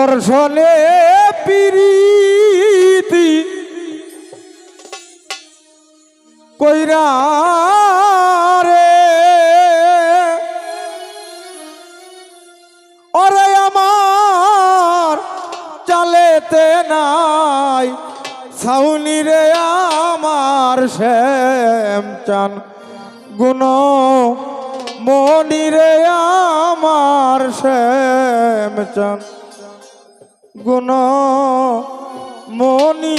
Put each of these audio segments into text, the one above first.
দর্শনে পিরিতি কইরা রে। ওরে আমার চালেতে নাই সাউনি রে আমার শ্যাম চান। গুণ মনি রে আমার শ্যাম চান। গুণ মনি।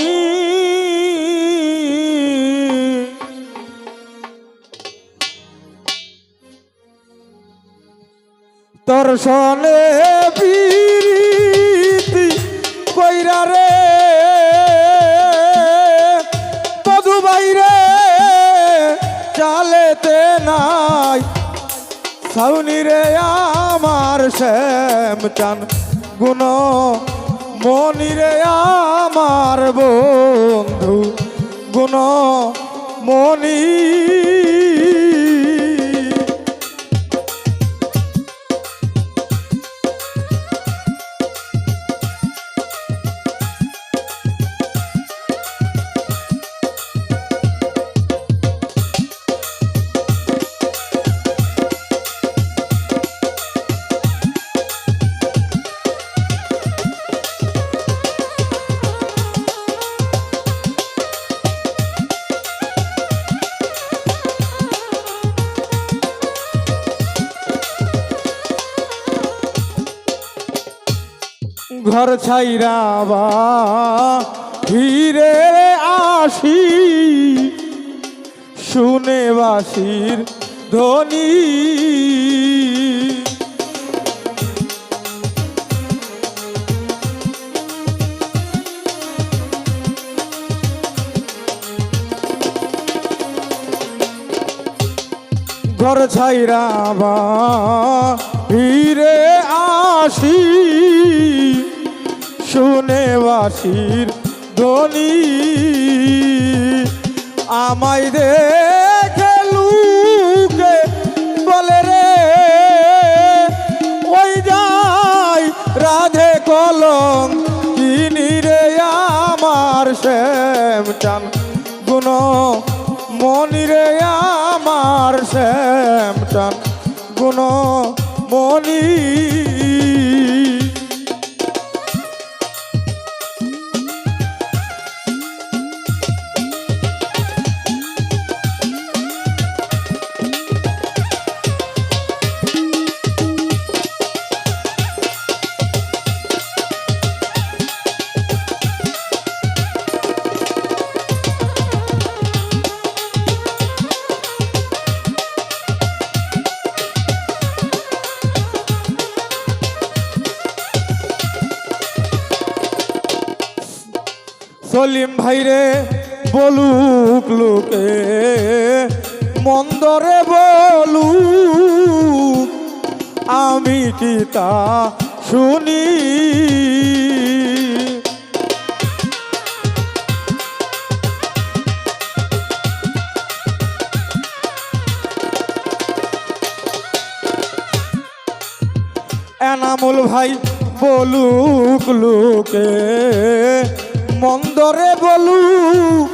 তোর সনে বীরীতি কইরা রে তদু বাইরে চালেতে নাই। সাউনি রে আমার শ্যাম চান গুণ মনি রে আমার বন্ধু গুণ মনি ঘর ছাইরাবা হিরে আসি। শুনে বাসির ধ্বনি। ঘর ছাইরাবা হিরে আসি। শুনে বাসির ধ্বনি। আমায় দেখে লুকে বলে রে, ওই যাই রাধে কলম কিনি রে আমার শ্যাম চান গুণ মনি রে আমার শ্যাম চান গুণ মনি। সলিম ভাইরে বলুক লোকে মন্দরে বলুক আমি কি তা শুনি? এনামুল ভাই বলুক লোকে মন্দরে বলুক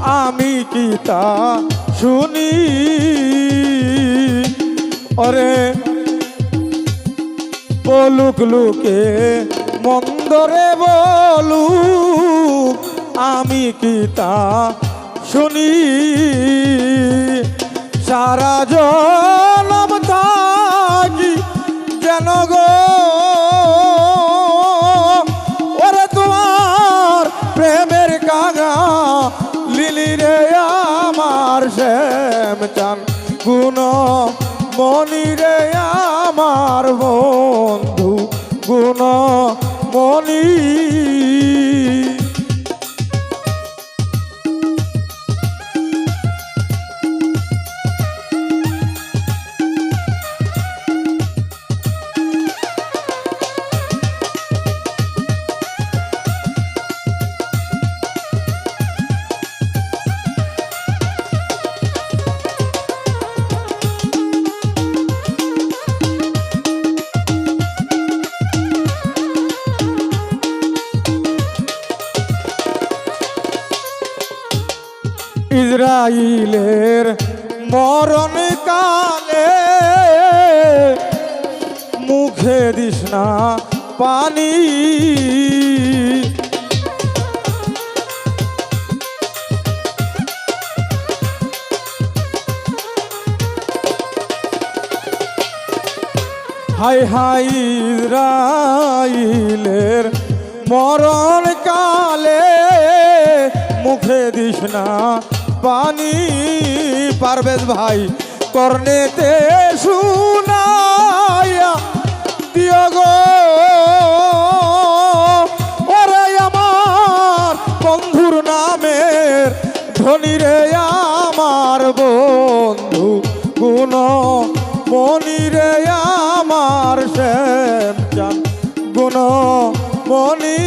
আমি কি তা শুনি? অরে বলুক লোকে মন্দরে বলুক আমি কি তা শুনি? সারা জনম শ্যাম চান। গুণ মনি রে আমার বন্ধু গুণ মনি ইসরাইলের মরণ কালে মুখে দিস না পানি। হাই হাই, ইসরাইলের মরণ কালে মুখে দিস না পানি পারবেশ ভাই, কর্ণেতে শুনাইয়া দিও গো। ওরে আমার বন্ধুর নামের ধনী রে আমার বন্ধু, গুণ মনি রে আমার শ্যাম চান, গুণ মনি।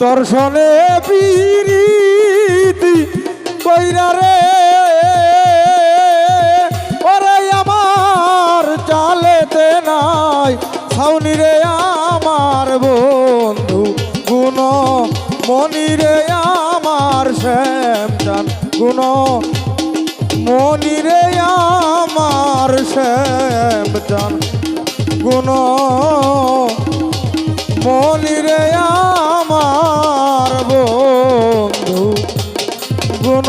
তোর সনে পিরিতি কইরা রে। ওরে আমার চালেতে নাই, ছাউনি রে আমার বন্ধু, গুণ মনি রে আমার শ্যাম চান, গুণ মনি রে আমার শ্যাম চান গুণ মনিরে আমার বন্ধু গুণ